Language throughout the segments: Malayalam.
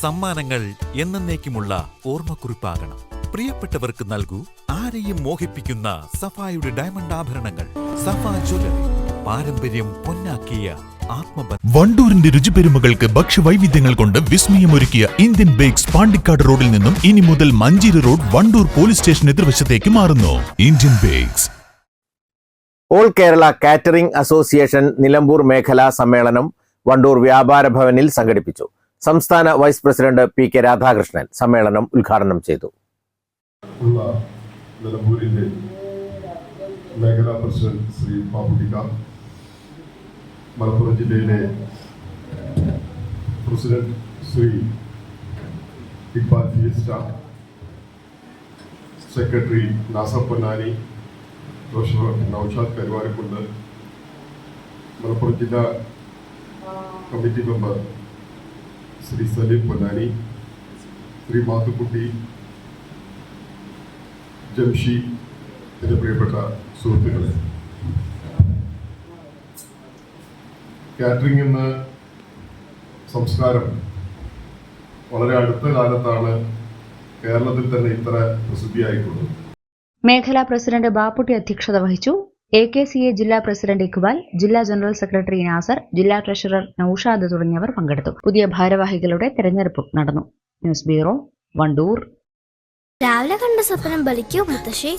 സമ്മാനങ്ങൾ എന്നേക്കുമുള്ള ഓർമ്മക്കുറിപ്പാകണം. പ്രിയപ്പെട്ടവർക്ക് നൽകൂ ആരെയും മോഹിപ്പിക്കുന്ന സഫായുടെ ഡയമണ്ട് ആഭരണങ്ങൾ. സഫാ ജ്വല്ലറി പാരമ്പര്യം പൊന്നാക്കിയ ആത്മബന്ധം. വണ്ടൂരിന്റെ രുചിപെരുമകൾക്ക് ഭക്ഷ്യവൈവിധ്യങ്ങൾ കൊണ്ട് വിസ്മയമൊരുക്കിയ ഇന്ത്യൻ ബേക്സ് പാണ്ടിക്കാട് റോഡിൽ നിന്നും ഇനി മുതൽ Manjeri road Wandoor police station എതിർവശത്തേക്ക് മാറുന്നു. Indian bakes. All Kerala catering association Nilambur മേഖലാ സമ്മേളനം വണ്ടൂർ വ്യാപാര ഭവനിൽ സംഘടിപ്പിച്ചു. സംസ്ഥാന vice president P K Radhakrishnan സമ്മേളനം ഉദ്ഘാടനം ചെയ്തു. മേഖലാ പ്രസിഡന്റ് ശ്രീ പാപ്പുട്ടിക്ക മലപ്പുറം ജില്ലയിലെ president Shri Iqbal Fiesta secretary Nasar Ponnani doctor Noushad Karuvarakundu Malappuram ജില്ലാ കമ്മിറ്റി മെമ്പർ ശ്രീ സലീം പൊന്നാനി ശ്രീ മാത്തുക്കുട്ടി ജംഷി എന്റെ പ്രിയപ്പെട്ട സുഹൃത്തുക്കളെ. കാറ്ററിംഗ് എന്ന സംസ്കാരം വളരെ അടുത്ത കാലത്താണ് കേരളത്തിൽ തന്നെ ഇത്ര പ്രസിദ്ധിയായിട്ടുള്ളത്. മേഖലാ പ്രസിഡന്റ് ബാപ്പുട്ടി അധ്യക്ഷത വഹിച്ചു. എ കെ സി എ ജില്ലാ പ്രസിഡന്റ് ഇഖ്ബാൽ ജില്ലാ ജനറൽ സെക്രട്ടറി നാസർ ജില്ലാ ട്രഷറർ നൌഷാദ് തുടങ്ങിയവർ പങ്കെടുത്തു. പുതിയ ഭാരവാഹികളുടെ തെരഞ്ഞെടുപ്പ് നടന്നു. News bureau Wandoor. രാവിലെ കണ്ട സ്വപ്നം ബലിക്കോ മുത്തശ്ശി?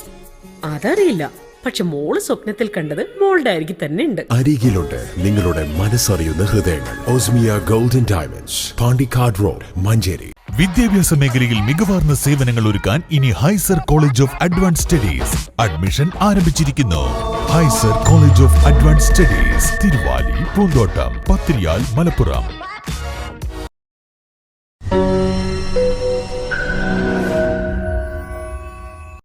അതറിയില്ല. പക്ഷെ മോൾ സ്വപ്നത്തിൽ കണ്ടത് മോളുടെ അരികിൽ തന്നെ ഉണ്ട്. അരികിലുണ്ട് നിങ്ങളുടെ മനസ്സറിയുന്ന ഹൃദയങ്ങൾ. Osmia golden diamonds Pandikkad road Manjeri. വിദ്യാഭ്യാസ മേഖലയിൽ മികവാർന്ന സേവനങ്ങൾ ഒരുക്കാൻ ഇനി Hyzer college of advance studies admission ആരംഭിച്ചിരിക്കുന്നു. Hyzer college of advance studies Thiruvali Poonthottam Pathiriyal Malappuram.